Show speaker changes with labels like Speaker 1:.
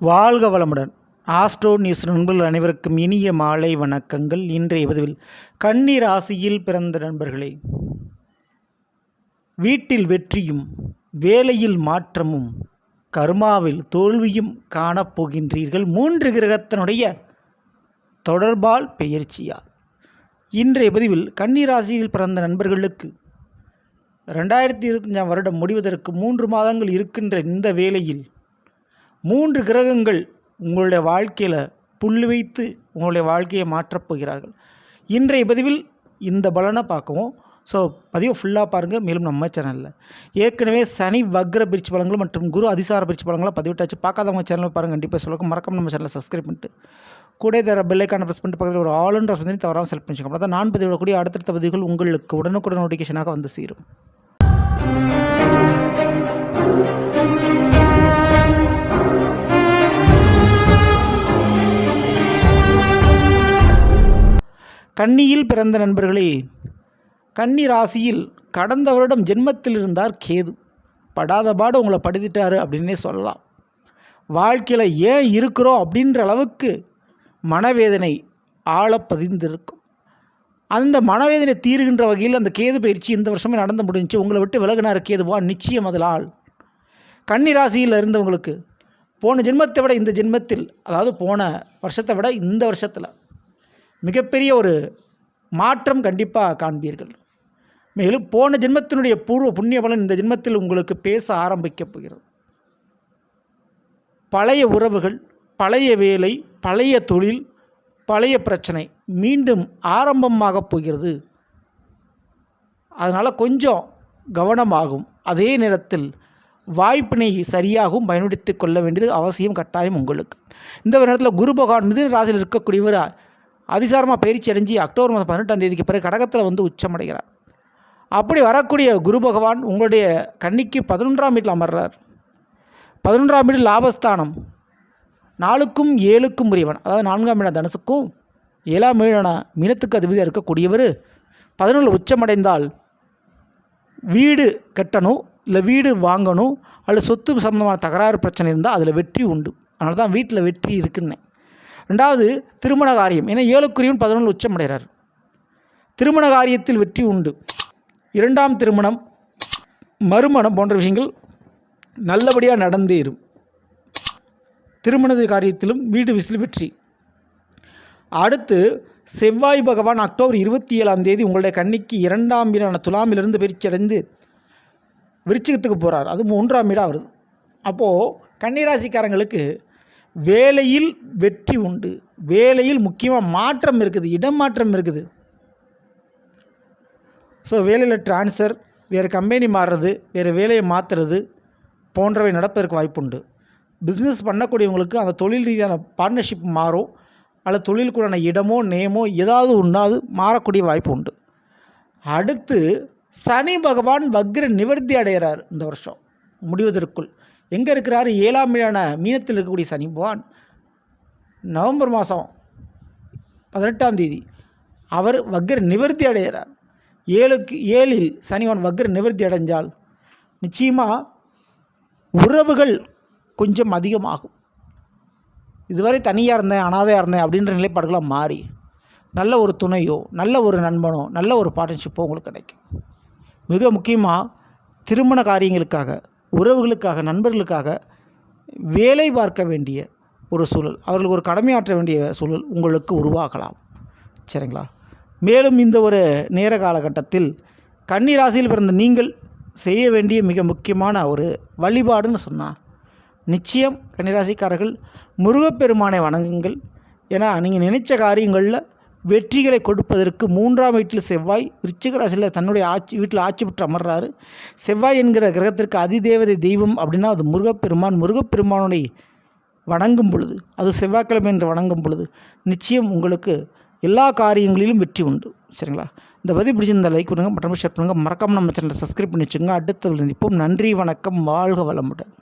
Speaker 1: வாழ்க வளமுடன். Astro news நண்பர்கள் அனைவருக்கும் இனிய மாலை வணக்கங்கள். இன்றைய பதிவில் கன்னி ராசியில் பிறந்த நண்பர்களே வீட்டில் வெற்றியும் வேலையில் மாற்றமும் கர்மாவில் தோல்வியும் காணப்போகின்றீர்கள். மூன்று கிரகத்தினுடைய தொடர்பால் பெயர்ச்சியால். இன்றைய பதிவில் கன்னி ராசியில் பிறந்த நண்பர்களுக்கு ரெண்டாயிரத்தி இருபத்தஞ்சாம் வருடம் முடிவதற்கு மூன்று மாதங்கள் இருக்கின்ற இந்த வேளையில் மூன்று கிரகங்கள் உங்களுடைய வாழ்க்கையில் புள்ளி வைத்து உங்களுடைய வாழ்க்கையை மாற்றப் போகிறார்கள். இன்றைய பதிவில் இந்த பலனை பார்க்கவும். ஸோ பதிவை ஃபுல்லாக பாருங்கள் மேலும் நம்ம சேனலில் ஏற்கனவே சனி வக்ர பிரிச்சு பலங்கள் மற்றும் குரு அதிசார பிரிச்சு பலன்களை பதிவிட்டாச்சு. பார்க்காதவங்க சேனலில் பாருங்கள் கண்டிப்பாக சொல்லுங்க மறக்காம நம்ம சேனலில் சப்ஸ்கிரைப் பண்ணிட்டு. கூட தர பெல்லைக்கான ப்ரெஸ் பண்ணிட்டு பக்கத்தில் ஒரு ஆளுன்ற சொல்லி தவறாமல் செலக்ட் பண்ணிச்சுக்கோங்க அப்போ நான் பதிவிடக்கூடிய அடுத்தடுத்த பதிவுகள் உங்களுக்கு உடனுக்குடன் நோட்டிஃபிகேஷனாக வந்து சேரும். கன்னியில் பிறந்த நண்பர்களே கன்னி ராசியில் கடந்த வருடம் ஜென்மத்தில் இருந்தார் கேது. படாத பாடு உங்களை படுத்திட்டாரு அப்படின்னே சொல்லலாம். வாழ்க்கையில் ஏன் இருக்கிறோம் அப்படின்ற அளவுக்கு மனவேதனை ஆழ பதிந்திருக்கும். அந்த மனவேதனை தீருகின்ற வகையில் அந்த கேது பயிற்சி இந்த வருஷமே நடந்து முடிஞ்சு உங்களை விட்டு விலகினார் கேதுவா நிச்சயம் அதில் ஆள். கன்னி ராசியில் இருந்தவங்களுக்கு போன ஜென்மத்தை விட இந்த ஜென்மத்தில் அதாவது போன வருஷத்தை விட இந்த வருஷத்தில் மிகப்பெரிய ஒரு மாற்றம் கண்டிப்பாக காண்பீர்கள். மேலும் போன ஜென்மத்தினுடைய பூர்வ புண்ணிய பலன் இந்த ஜென்மத்தில் உங்களுக்கு பேச ஆரம்பிக்கப் போகிறது. பழைய உறவுகள் பழைய வேலை பழைய தொழில் பழைய பிரச்சனை மீண்டும் ஆரம்பமாக போகிறது. அதனால் கொஞ்சம் கவனமாகும். அதே நேரத்தில் வாய்ப்பினை சரியாகவும் பயன்படுத்தி கொள்ள வேண்டியது அவசியம் கட்டாயம் உங்களுக்கு. இந்த நேரத்தில் குரு பகவான் மிதுன ராசியில் இருக்கக்கூடியவர் அதிசாரமாக பயிற்சி அடைஞ்சு அக்டோபர் மாதம் பதினெட்டாம் தேதிக்கு பிறகு கடகத்தில் வந்து உச்சமடைகிறார். அப்படி வரக்கூடிய குரு பகவான் உங்களுடைய கன்னிக்கு பதினொன்றாம் வீட்டில் அமர்றார். பதினொன்றாம் வீடு லாபஸ்தானம். நாலுக்கும் ஏழுக்கும் உரியவன். அதாவது நான்காம் இடம் தனுசுக்கும் ஏழாம் வீடான மீனத்துக்கு அதிபதியாக இருக்கக்கூடியவர் பதினொன்று உச்சமடைந்தால் வீடு கட்டணும் இல்லை வீடு வாங்கணும் அல்லது சொத்து சம்மந்தமான தகராறு பிரச்சனை இருந்தால் அதில் வெற்றி உண்டு. அதனால தான் வீட்டில் வெற்றி இருக்குன்னு ரெண்டாவது திருமண காரியம். ஏன்னா ஏழுக்குரியவன் பதினொன்று உச்சமடைகிறார். திருமண காரியத்தில் வெற்றி உண்டு. இரண்டாம் திருமணம் மறுமணம் போன்ற விஷயங்கள் நல்லபடியாக நடந்தேறும் திருமண காரியத்திலும் வீடு விசில் வெற்றி. அடுத்து செவ்வாய் பகவான் அக்டோபர் இருபத்தி ஏழாம் தேதி உங்களுடைய கண்ணிக்கு இரண்டாம் வீடான துலாமிலிருந்து பயிற்சி அடைந்து விருச்சிகத்துக்கு போகிறார் அது மூன்றாம் வீடாக வருது. அப்போது கன்னிராசிக்காரங்களுக்கு வேலையில் வெற்றி உண்டு. வேலையில் முக்கியமாக மாற்றம் இருக்குது இடம் மாற்றம் இருக்குது. ஸோ வேலையில் ட்ரான்ஸ்ஃபர் வேறு கம்பெனி மாறுறது வேறு வேலையை மாற்றுறது போன்றவை நடப்பதற்கு வாய்ப்புண்டு. பிஸ்னஸ் பண்ணக்கூடியவங்களுக்கு அந்த தொழில் ரீதியான பார்ட்னர்ஷிப் மாறும் அல்லது தொழிலுக்குள்ளான இடமோ நேமோ ஏதாவது ஒன்றாவது மாறக்கூடிய வாய்ப்பு உண்டு. அடுத்து சனி பகவான் வக்ர நிவர்த்தி அடைகிறார் இந்த வருஷம் முடிவதற்குள். எங்கே இருக்கிறார்? ஏழாம் மீதான மீனத்தில் இருக்கக்கூடிய சனி பகவான். நவம்பர் மாதம் பதினெட்டாம் தேதி அவர் வக்ர நிவர்த்தி அடைகிறார். ஏழுக்கு ஏழில் சனிவன் வக்ர நிவர்த்தி அடைஞ்சால் நிச்சயமாக உறவுகள் கொஞ்சம் அதிகமாகும். இதுவரை தனியாக இருந்தேன் அனாதையாக இருந்தேன் அப்படின்ற நிலைப்பாடுகளாக மாறி நல்ல ஒரு துணையோ நல்ல ஒரு நண்பனோ நல்ல ஒரு பார்ட்னர்ஷிப்போ உங்களுக்கு கிடைக்கும். மிக முக்கியமாக திருமண காரியங்களுக்காக உறவுகளுக்காக நண்பர்களுக்காக வேலை பார்க்க வேண்டிய ஒரு சூழல் அவர்களுக்கு ஒரு கடமையாற்ற வேண்டிய சூழல் உங்களுக்கு உருவாகலாம். சரிங்களா? மேலும் இந்த ஒரு நேர காலகட்டத்தில் கன்னி ராசியில் பிறந்த நீங்கள் செய்ய வேண்டிய மிக முக்கியமான ஒரு வழிபாடுன்னு சொன்னால் நிச்சயம் கன்னிராசிக்காரர்கள் முருகப்பெருமானை வணங்குங்கள். ஏன்னா நீங்கள் நினைச்ச காரியங்களில் வெற்றிகளை கொடுப்பதற்கு மூன்றாம் வீட்டில் செவ்வாய் விருச்சிகராசியில் தன்னுடைய ஆட்சி வீட்டில் ஆட்சி பெற்று அமர்றாரு. செவ்வாய் என்கிற கிரகத்திற்கு அதிதேவதை தெய்வம் அப்படின்னா அது முருகப்பெருமான். முருகப்பெருமானுடைய வணங்கும் பொழுது அது செவ்வாய்க்கிழமை என்று வணங்கும் பொழுது நிச்சயம் உங்களுக்கு எல்லா காரியங்களிலும் வெற்றி உண்டு. சரிங்களா? இந்த பதிவு பிடிச்சிருந்த லைக் பண்ணுங்கள் மற்றும் ஷேர் பண்ணுங்கள் மறக்காமல் நம்ம சேனலை சப்ஸ்கிரைப் பண்ணி வச்சுங்க அடுத்த சந்திப்போம். நன்றி வணக்கம் வாழ்க வளமுடன்.